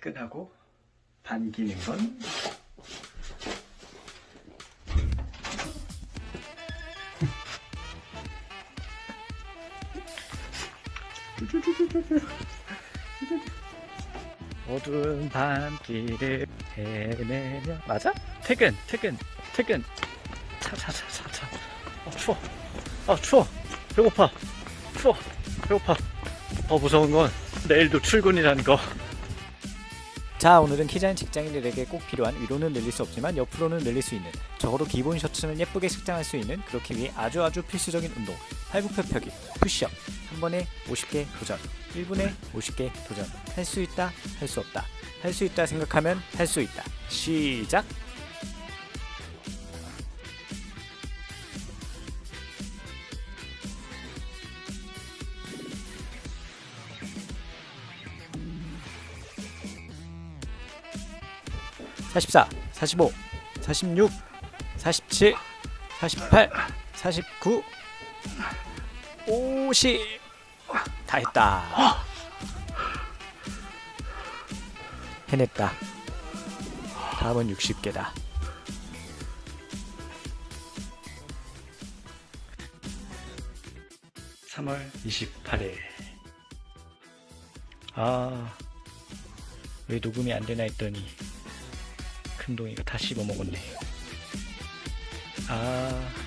퇴근하고 반기는 건 어두운 밤길을 헤매며 맞아? 퇴근 퇴근 퇴근. 차차차차차. 어 추워. 아 추워. 배고파. 추워. 배고파. 더 무서운 건 내일도 출근이라는 거 자 오늘은 키 작은 직장인들에게 꼭 필요한 위로는 늘릴 수 없지만 옆으로는 늘릴 수 있는 적어도 기본 셔츠는 예쁘게 식장할 수 있는 그렇기 위해 아주 아주 필수적인 운동 팔굽혀펴기 푸시업. 한 번에 50개 도전 1분에 50개 도전. 할 수 있다 할 수 없다. 할 수 있다 생각하면 할 수 있다. 시작 사십사, 사십오, 사십육, 사십칠, 사십팔, 사십구, 오십 다 했다. 해냈다. 다음은 60개다. 삼월 28일 아, 왜 녹음이 안 되나 했더니 큰 동이가 다 씹어 먹었네. 아.